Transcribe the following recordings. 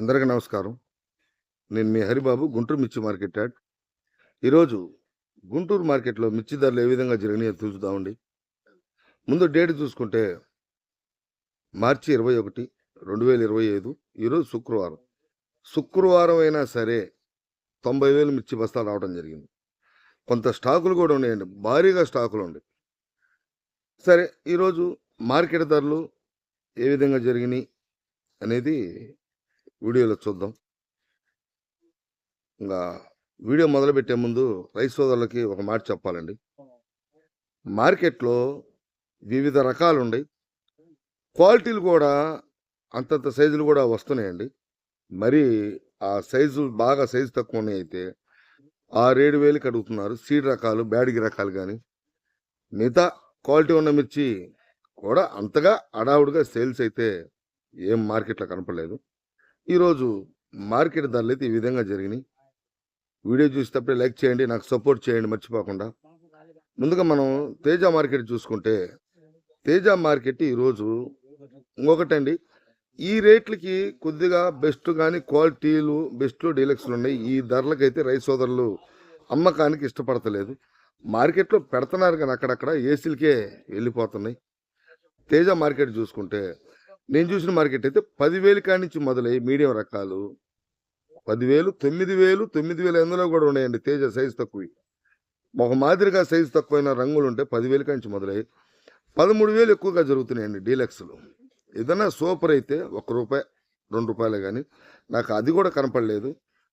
అందరికీ నమస్కారం. నేను మీ హరిబాబు గుంటూరు మిర్చి మార్కెట్ యాడ్. ఈరోజు గుంటూరు మార్కెట్లో మిర్చి ధరలు ఏ విధంగా జరిగినాయో చూద్దామండి ముందు డేట్ చూసుకుంటే మార్చి ఇరవై ఒకటి రెండు వేల ఇరవై ఐదు ఈరోజు శుక్రవారం. శుక్రవారం అయినా సరే తొంభై వేలు మిర్చి బస్తాలు రావడం జరిగింది. కొంత స్టాకులు కూడా ఉన్నాయండి. భారీగా స్టాకులు ఉన్నాయి సరే ఈరోజు మార్కెట్ ధరలు ఏ విధంగా జరిగినాయి అనేది వీడియోలో చూద్దాం. ఇంకా వీడియో మొదలుపెట్టే ముందు రైతు సోదరులకి ఒక మాట చెప్పాలండి. మార్కెట్లో వివిధ రకాలు ఉన్నాయి క్వాలిటీలు కూడా అంతంత సైజులు కూడా వస్తున్నాయండి. మరి ఆ సైజు బాగా సైజు తక్కువ ఉన్నాయి అయితే ఆరేడు వేలకి అడుగుతున్నారు. సీడ్ రకాలు బ్యాడిగి రకాలు కానీ మిగతా క్వాలిటీ ఉన్న మిర్చి కూడా అంతగా అడావుడిగా సేల్స్ అయితే ఏం మార్కెట్లో కనపడలేదు. ఈరోజు మార్కెట్ ధరలు అయితే ఈ విధంగా జరిగినాయి. వీడియో చూసేటప్పుడే లైక్ చేయండి నాకు సపోర్ట్ చేయండి మర్చిపోకుండా. ముందుగా మనం తేజ మార్కెట్ చూసుకుంటే తేజ మార్కెట్ ఈరోజు ఇంకొకటండి. ఈ రేట్లకి కొద్దిగా బెస్ట్ కానీ క్వాలిటీలు బెస్ట్ డీలక్స్లు ఉన్నాయి. ఈ ధరలకైతే రైతు సోదరులు అమ్మకానికి ఇష్టపడతలేదు. మార్కెట్లో పెడుతున్నారు కానీ అక్కడక్కడ ఏసీలకే వెళ్ళిపోతున్నాయి. తేజ మార్కెట్ చూసుకుంటే నేను చూసిన మార్కెట్ అయితే పదివేలు కాడి నుంచి మొదలై మీడియం రకాలు పదివేలు తొమ్మిది వేలు తొమ్మిది వేల ఎందులో కూడా ఉన్నాయండి తేజ సైజు తక్కువ. ఒక మాదిరిగా సైజు తక్కువైన రంగులు ఉంటే పదివేలు కాడి నుంచి మొదలై పదమూడు వేలు ఎక్కువగా జరుగుతున్నాయండి డీలక్స్లు. ఏదైనా సూపర్ అయితే ఒక రూపాయి రెండు రూపాయలే కానీ నాకు అది కూడా కనపడలేదు.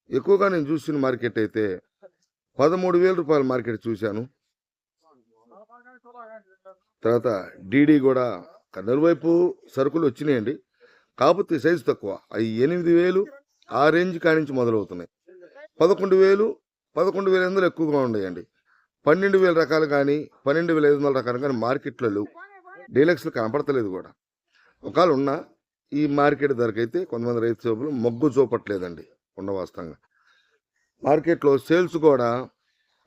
ఎక్కువగా నేను చూసిన మార్కెట్ అయితే పదమూడు వేల రూపాయల మార్కెట్ చూశాను. తర్వాత డీడీ కూడా కన్నెల వైపు సరుకులు వచ్చినాయండి. కాకపోతే సైజు తక్కువ. అవి ఎనిమిది వేలు ఆ రేంజ్ కానించి మొదలవుతున్నాయి. పదకొండు వేలు పదకొండు వేల ఐదు ఎక్కువగా ఉన్నాయండి పన్నెండు వేల రకాలు కానీ పన్నెండు వేల ఐదు వందల రకాలు కానీ మార్కెట్లో లేవు. డీలక్స్లు కనపడతలేదు కూడా. ఒకవేళ ఉన్నా ఈ మార్కెట్ ధరకైతే కొంతమంది రైతు సోపులు మొగ్గు చూపట్లేదండి ఉన్న వాస్తవంగా మార్కెట్లో సేల్స్ కూడా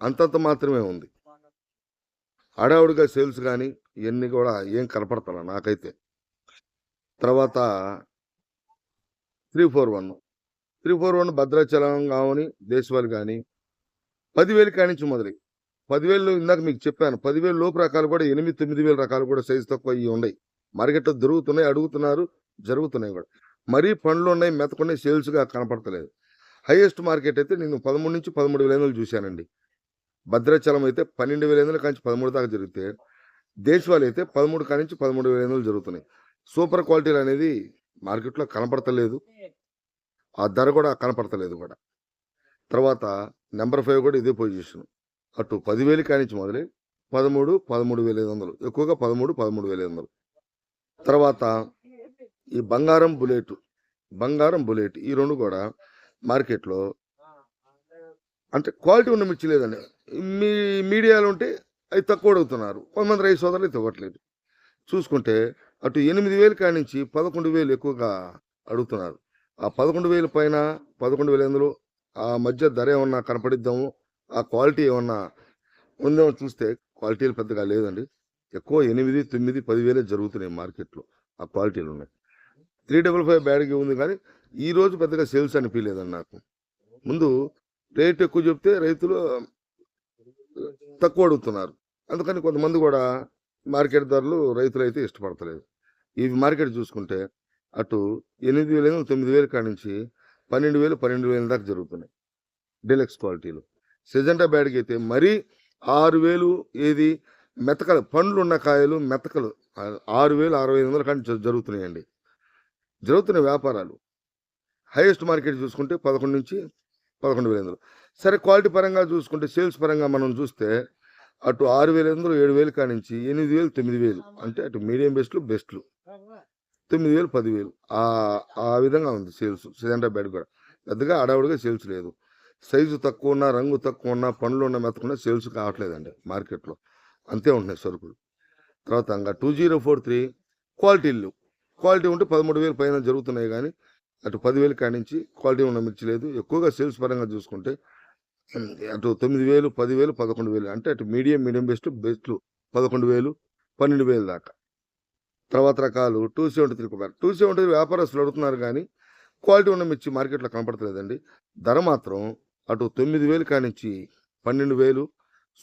అంతంత మాత్రమే ఉంది. హడావుడిగా సేల్స్ కానీ ఇవన్నీ కూడా ఏం కనపడతాను నాకైతే. తర్వాత three four one. Three four one Bhadrachalam కావని దేశవాళి కానీ పదివేలు కానించి మొదలై. పదివేలు ఇందాక మీకు చెప్పాను పదివేలు లోపు రకాలు కూడా ఎనిమిది తొమ్మిది వేల రకాలు కూడా సైజు తక్కువ ఇవి ఉన్నాయి మార్కెట్లో దొరుకుతున్నాయి అడుగుతున్నారు జరుగుతున్నాయి కూడా మరీ పండ్లు ఉన్నాయి మెతకున్నాయి సేల్స్గా కనపడతలేదు. హైయెస్ట్ మార్కెట్ అయితే నేను పదమూడు నుంచి పదమూడు వేల చూశానండి. భద్రాచలం అయితే పన్నెండు వేల ఎనిమిది నుంచి పదమూడు దాకా జరిగితే దేశవాళి అయితే పదమూడు కానించి పదమూడు వేల ఎనిమిది జరుగుతున్నాయి. సూపర్ క్వాలిటీలు అనేది మార్కెట్లో కనపడతలేదు. ఆ ధర కూడా కనపడతలేదు కూడా. తర్వాత నెంబర్ ఫైవ్ కూడా ఇదే పొజిషన్. అటు పదివేలు కానించి మొదలై పదమూడు పదమూడు వేల ఐదు వందలు. ఎక్కువగా పదమూడు పదమూడు వేల ఐదు వందలు. తర్వాత ఈ బంగారం బుల్లెట్ బంగారం బుల్లెట్ ఈ రెండు కూడా మార్కెట్లో అంటే క్వాలిటీ ఉన్న మిర్చి లేదండి. మీ మీడియాలో ఉంటే అవి తక్కువ అడుగుతున్నారు. కొంతమంది రైతు సోదరులు అయితే ఇవ్వట్లేదు. చూసుకుంటే అటు ఎనిమిది వేలు కాడి నుంచి పదకొండు వేలు ఎక్కువగా అడుగుతున్నారు. ఆ పదకొండు వేల పైన పదకొండు వేల ఎందులో ఆ మధ్య ధర ఏమన్నా కనపడిద్దాము? ఆ క్వాలిటీ ఏమన్నా ఉందేమో చూస్తే క్వాలిటీలు పెద్దగా లేదండి. ఎక్కువ ఎనిమిది తొమ్మిది పదివేలే జరుగుతున్నాయి మార్కెట్లో. ఆ క్వాలిటీలు ఉన్నాయి. త్రీ డబల్ ఫైవ్ బ్యాడ్గా ఉంది కానీ ఈ రోజు పెద్దగా సేల్స్ అనిపించలేదండి నాకు. ముందు రేట్ ఎక్కువ చెప్తే రైతులు తక్కువ అడుగుతున్నారు అందుకని కొంతమంది కూడా మార్కెట్ ధరలు రైతులైతే ఇష్టపడతలేదు. ఇవి మార్కెట్ చూసుకుంటే అటు ఎనిమిది వేల తొమ్మిది వేల కాడి నుంచి పన్నెండు వేలు పన్నెండు వేల దాకా జరుగుతున్నాయి డీలక్స్ క్వాలిటీలు. సెజెంటా బ్యాడ్కి అయితే మరీ ఆరు వేలు ఏది మెతకలు పండ్లు ఉన్న కాయలు మెతకలు ఆరు వేలు అరవై ఐదు వందల కానీ జ- జరుగుతున్నాయండి. జరుగుతున్న వ్యాపారాలు. హైయెస్ట్ మార్కెట్ చూసుకుంటే పదకొండు నుంచి పదకొండు వేల వందలు. సరే క్వాలిటీ పరంగా చూసుకుంటే సేల్స్ పరంగా మనం చూస్తే అటు ఆరు వేల వందలు ఏడు వేలు కానించి ఎనిమిది వేలు తొమ్మిది వేలు అంటే అటు మీడియం బెస్ట్లు బెస్ట్లు. తొమ్మిది వేలు పదివేలు. ఆ ఆ విధంగా ఉంది సేల్స్. సెజెంటా బ్యాడ్ కూడా పెద్దగా అడావుడిగా సేల్స్ లేదు. సైజు తక్కువ ఉన్న రంగు తక్కువ ఉన్న పండ్లు ఉన్న మెత్తకున్న సేల్స్ కావట్లేదండి మార్కెట్లో. అంతే ఉంటున్నాయి సరుకులు. తర్వాత ఇంకా టూ జీరో ఫోర్ త్రీ క్వాలిటీలు క్వాలిటీ ఉంటే పదమూడు వేలు పైన జరుగుతున్నాయి కానీ అటు పదివేలు కానించి క్వాలిటీ ఉన్న మిర్చి లేదు. ఎక్కువగా సేల్స్ పరంగా చూసుకుంటే అటు తొమ్మిది వేలు పదివేలు పదకొండు వేలు. అంటే అటు మీడియం మీడియం బెస్ట్ బెస్ట్లు పదకొండు వేలు పన్నెండు వేలు దాకా. తర్వాత రకాలు two seventy three Kumar. Two seventy వ్యాపారస్తులు అడుగుతున్నారు కానీ క్వాలిటీ ఉన్న మిర్చి మార్కెట్లో కనపడతలేదండి. ధర మాత్రం అటు తొమ్మిది వేలు కానించి పన్నెండు వేలు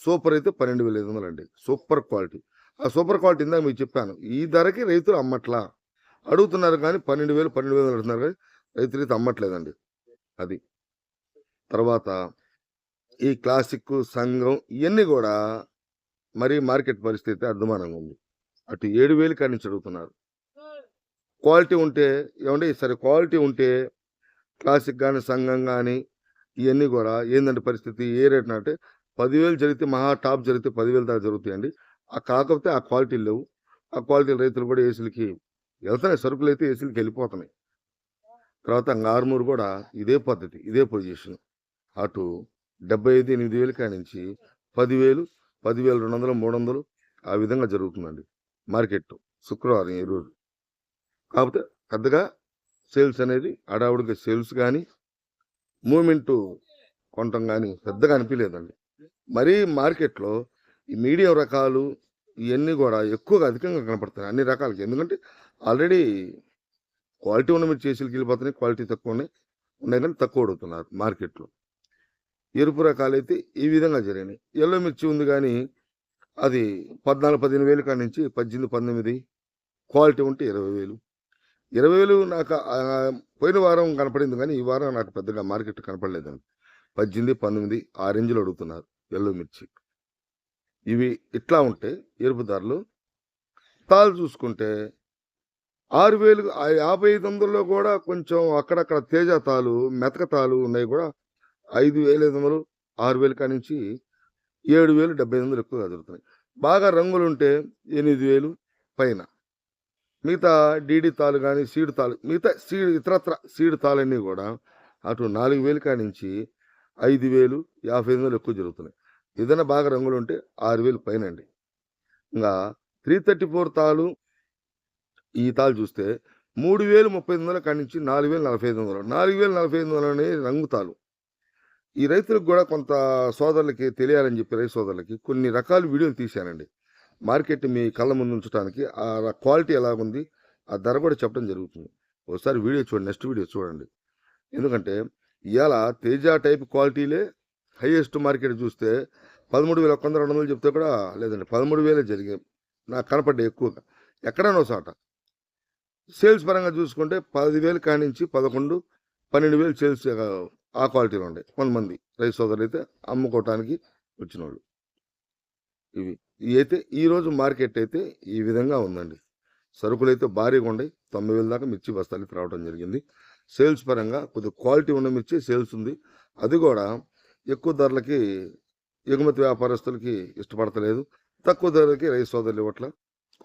సూపర్ అయితే పన్నెండు వేల ఐదు వందలు అండి సూపర్ క్వాలిటీ. ఆ సూపర్ క్వాలిటీ ఇందాక మీకు చెప్పాను ఈ ధరకి రైతులు అమ్మట్లా. అడుగుతున్నారు కానీ పన్నెండు వేలు పన్నెండు వేలు అడుగుతున్నారు కానీ రైతులు అయితే అమ్మట్లేదండి. అది. తర్వాత ఈ క్లాసిక్ సంఘం ఇవన్నీ కూడా మరి మార్కెట్ పరిస్థితి అర్థమానంగా ఉంది. అటు ఏడు వేలు కాడి నుంచి అడుగుతున్నారు. క్వాలిటీ ఉంటే ఏమంటే సరే క్వాలిటీ ఉంటే క్లాసిక్ కానీ సంఘం కానీ ఇవన్నీ కూడా ఏంటంటే పరిస్థితి ఏ రేట్ అంటే పదివేలు జరిగితే మహా టాప్ జరిగితే పదివేలు దాకా జరుగుతాయండి. ఆ కాకపోతే ఆ క్వాలిటీ లేవు. ఆ క్వాలిటీ రైతులు కూడా ఏసీలకి వెళ్తున్నాయి. సరుకులు అయితే ఏసీలకి వెళ్ళిపోతున్నాయి. తర్వాత ఆర్మూర్ కూడా ఇదే పద్ధతి ఇదే పొజిషన్. అటు డెబ్బై ఐదు ఎనిమిది వేలు నుంచి పదివేలు పదివేలు రెండు వందలు మూడు వందలు ఆ విధంగా జరుగుతుందండి మార్కెట్ శుక్రవారం ఈరోజు కాకపోతే పెద్దగా సేల్స్ అనేది అడావుడిగా సేల్స్ కానీ మూమెంట్ కొనటం కానీ పెద్దగా అనిపించలేదండి మరీ మార్కెట్లో ఈ మీడియం రకాలు ఇవన్నీ కూడా ఎక్కువగా అధికంగా కనపడుతున్నాయి అన్ని రకాలకి. ఎందుకంటే ఆల్రెడీ క్వాలిటీ ఉన్న మీరు చేసి వెళ్ళిపోతున్నాయి క్వాలిటీ తక్కువ ఉన్నాయి ఉన్నాయి కానీ తక్కువ అడుగుతున్నారు మార్కెట్లో. ఎరుపు రకాలు అయితే ఈ విధంగా జరిగినాయి. ఎల్లో మిర్చి ఉంది కానీ అది పద్నాలుగు పదిహేను వేలు కాడి నుంచి పద్దెనిమిది పంతొమ్మిది క్వాలిటీ ఉంటే ఇరవై వేలు. ఇరవై వేలు నాకు పోయిన వారం కనపడింది కానీ ఈ వారం నాకు పెద్దగా మార్కెట్ కనపడలేదండి. పద్దెనిమిది పంతొమ్మిది ఆ రేంజ్లో అడుగుతున్నారు ఎల్లో మిర్చి. ఇవి ఇట్లా ఉంటే ఎరుపు ధరలు. తాళ్ళు చూసుకుంటే ఆరు వేలు యాభై ఐదు వందల్లో కూడా కొంచెం అక్కడక్కడ తేజ తాలు మెతక తాలు ఉన్నాయి కూడా ఐదు వేల ఐదు వందలు ఆరు వేలు కాడి నుంచి ఏడు వేలు డెబ్బై ఐదు వందలు ఎక్కువగా దొరుకుతున్నాయి బాగా రంగులు ఉంటే ఎనిమిది వేలు పైన. మిగతా డీడీ తాలు కానీ సీడ్ తాలు మిగతా సీడ్ ఇతరత్ర సీడ్ తాలన్నీ కూడా అటు నాలుగు వేలు కాడి నుంచి ఐదు వేలు యాభై ఐదు వందలు ఎక్కువ జరుగుతున్నాయి. ఏదైనా బాగా రంగులు ఉంటే ఆరు వేలు పైన అండి ఇంకా త్రీ థర్టీ ఫోర్ తాలు ఈ తాలు చూస్తే మూడు వేలు ముప్పై ఐదు వందల కాడి నుంచి నాలుగు వేలు నలభై ఐదు వందలు. నాలుగు వేలు నలభై ఐదు వందలు అనేది రంగు తాలు. ఈ రైతులకు కూడా కొంత సోదరులకి తెలియాలని చెప్పి రైతు సోదరులకి కొన్ని రకాల వీడియోలు తీశానండి. మార్కెట్ మీ కళ్ళ ముందు ఉంచడానికి ఆ క్వాలిటీ ఎలాగుంది ఆ ధర కూడా చెప్పడం జరుగుతుంది. ఒకసారి వీడియో చూడండి నెక్స్ట్ వీడియో చూడండి. ఎందుకంటే ఇవాళ తేజ టైప్ క్వాలిటీలే హైయెస్ట్ మార్కెట్ చూస్తే పదమూడు వేల ఒక్క వంద రెండు వందలు చెప్తే కూడా లేదండి పదమూడు వేలే జరిగాయి. నాకు కనపడ్డాయి ఎక్కువగా. ఎక్కడనో చోట. సేల్స్ పరంగా చూసుకుంటే పదివేలు కానించి పదకొండు పన్నెండు వేలు సేల్స్ ఆ క్వాలిటీలో ఉండే. కొంతమంది రైతు సోదరులు అయితే అమ్ముకోవటానికి వచ్చిన వాళ్ళు ఇవి. ఇవి అయితే ఈరోజు మార్కెట్ అయితే ఈ విధంగా ఉందండి. సరుకులు అయితే భారీగా ఉండే. తొంభై వేల దాకా మిర్చి బస్తాలు అయితే రావడం జరిగింది. సేల్స్ పరంగా కొద్దిగా క్వాలిటీ ఉన్న మిర్చి సేల్స్ ఉంది. అది కూడా ఎక్కువ ధరలకి ఎగుమతి వ్యాపారస్తులకి ఇష్టపడతలేదు. తక్కువ ధరలకి రైతు సోదరులు ఇవ్వట్ల.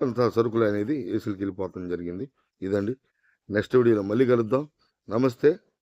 కొంత సరుకులు అనేది ఏసీలకి వెళ్ళిపోవడం జరిగింది. ఇదండి. నెక్స్ట్ వీడియోలో మళ్ళీ కలుద్దాం. నమస్తే.